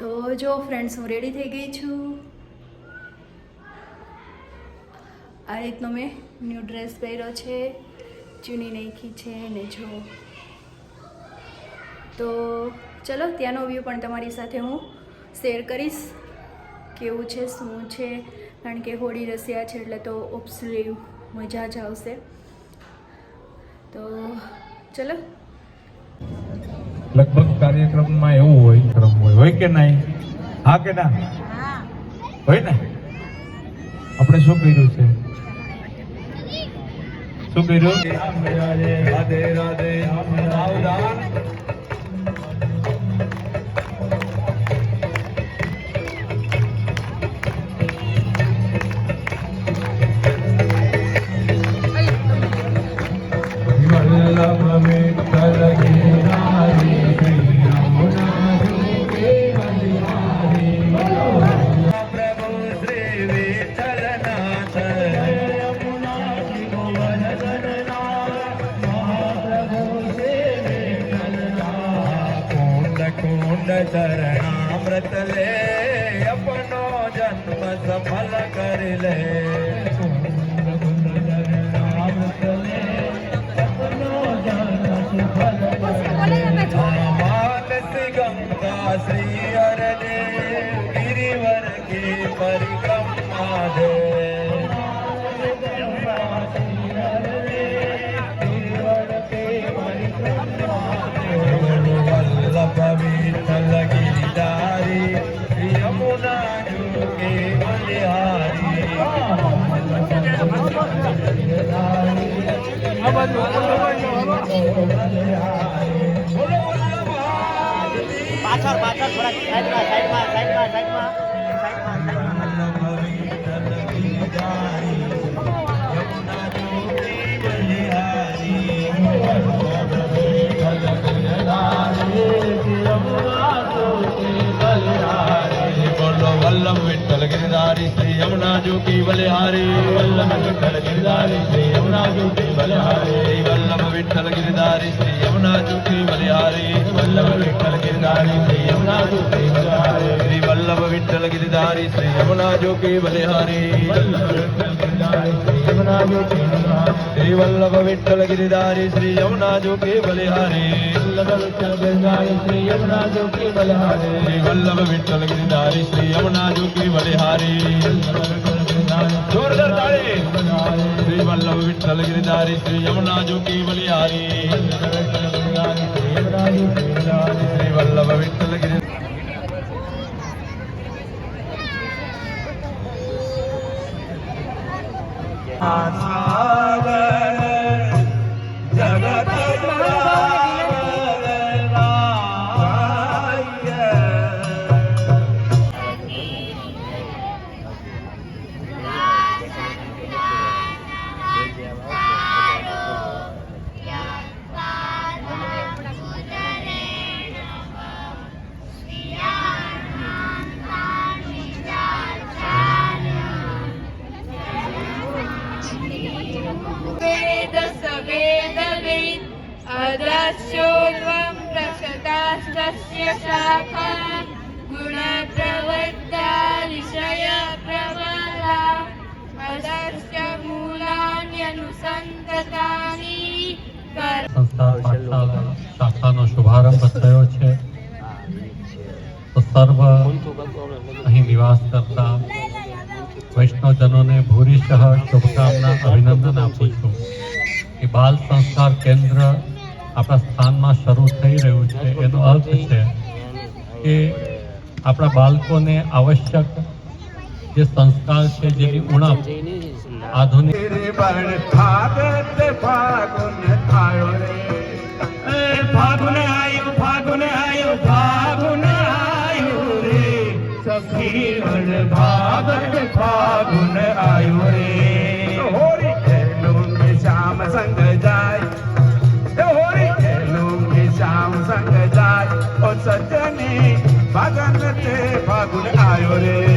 તો જો ફ્રેન્ડ્સ હું રેડી થઈ ગઈ છું. આ રીતનો મેં ન્યૂ ડ્રેસ પહેર્યો છે. ચૂની નાખી છે ને જો. તો ચલો, ત્યાંનો વ્યૂ પણ તમારી સાથે હું શેર કરીશ. કેવું છે, શું છે? કારણ કે હોળી રસિયા છે એટલે તો ઓપ્સલી મજા જ આવશે. તો ચલો લગભગ કાર્યક્રમમાં એવું હોય ક્રમ હોય હોય કે નહીં? હા કે ના? હોય ને? આપણે શું કર્યું છે? શું કર્યું? રાધે રાધે સાવધાન ચરણામૃત લે અપનો જન્મ સફલ કરી લે. ગંગા શ્રી હરદે ગિરિવર કી પરિક્રમા દે. પાછળ પાછળ થોડા સાઈડમાં સાઈડમાં સાઈડમાં સાઈડમાં સાઈડમાં બોલો વલ્લભ વિઠ્ઠલ ગિરધારી શ્રી યમુના જોકી બલિહારી વલ્લભ વિઠ્ઠલ ગિરધારી શ્રી યમુના જોકી બલિહારી વલ્લભ વિઠ્ઠલ ગિરધારી શ્રી યમુના જોકી બલિહારી વલ્લભ गिरिधारी श्री यमुना जो गिरिधारी श्री वल्लभ विठल गिरिधारी श्री यमुना जो के बलिहारी श्री वल्लभ विठल गिरिधारी श्री यमुना जो के बलिहारी श्री यमुना जो के बलिहारी श्री वल्लभ विठल गिरिधारी श्री यमुना जो के बलिहारी जोरदार ताली श्री वल्लभ विठल गिरिधारी श्री यमुना जो के बलिहारी வல்லவ விட்டலகிரி ஆசார वेद स वेदवेद अदस्योर्वं प्रशतास्तस्य शाखा गुणप्रवृत्ता ऋषयप्रबला अदस्य मूलान्यनुसन्ततानि कर्म સંસ્થા પાઠશાળા શાખાનો શુભારંભ થયો છે તો સર્વ અહીં નિવાસ કરતા વૈષ્ણવજનોને ભૂરીશઃ શુભકામના અભિનંદન આપું છું. કે બાલ સંસ્કાર કેન્દ્ર આપણા સ્થાનમાં શરૂ થઈ રહ્યું છે. એનો અર્થ છે કે આપણા બાળકોને આવશ્યક જે સંસ્કાર છે, જેની ઉણપ આધુનિક فاگن آيو ري. وري لوم شيام سنگ سنگ جائي. ڀڳوان فاگن آيو ري.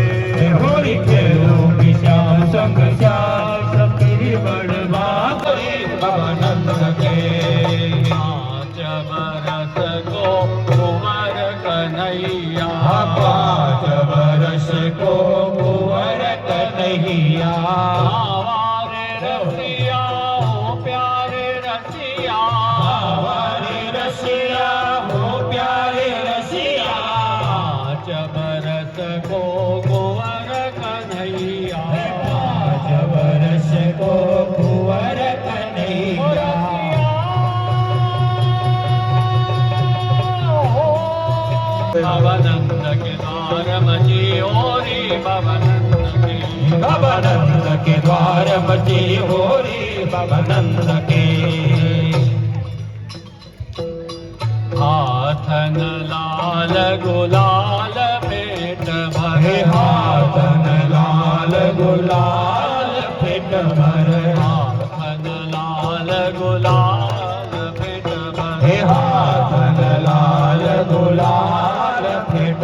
भे द्वारजी भवनंदेट बे हाथाल गुलाल गुलालेट बे हाथाल गुलालेट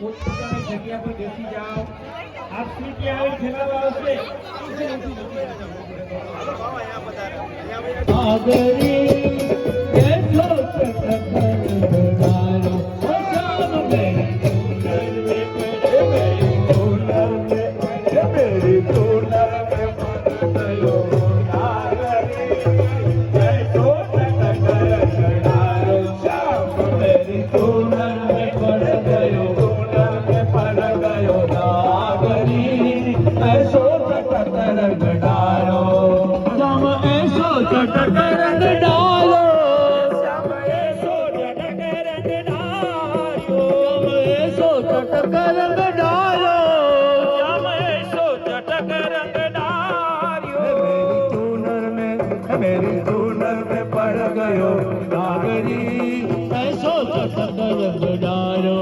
પોતપોતાની જગ્યા પર બેસી જાઓ. આપ શ્રી કે આવે ખેલાડો આવશે આગરી मेरी ढूंढन में पड़ गयो नागरी ऐसो डारो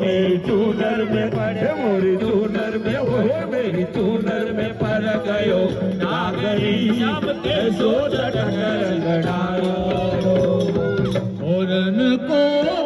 मेरी चूनर में पड़े मोरी चूनर में ओहे मेरी चूनर में पड़ गयो नागरी ऐसो डारो औरन को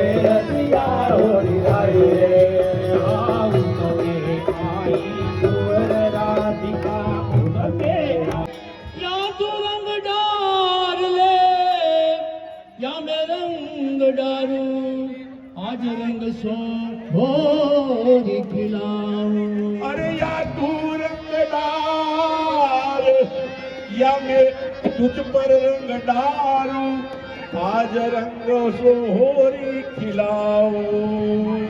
કૈયા મેં તુજ પર રંગ ડારું આજ રંગ સોહોરી ખિલાવું.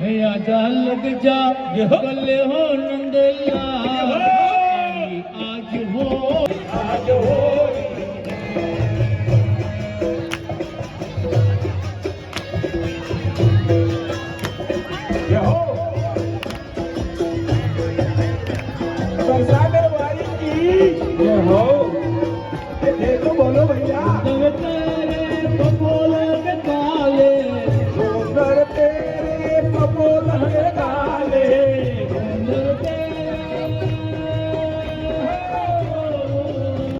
હૈયા જા લગ જા ગલે હો નંદલા આજ હો. આજ હો.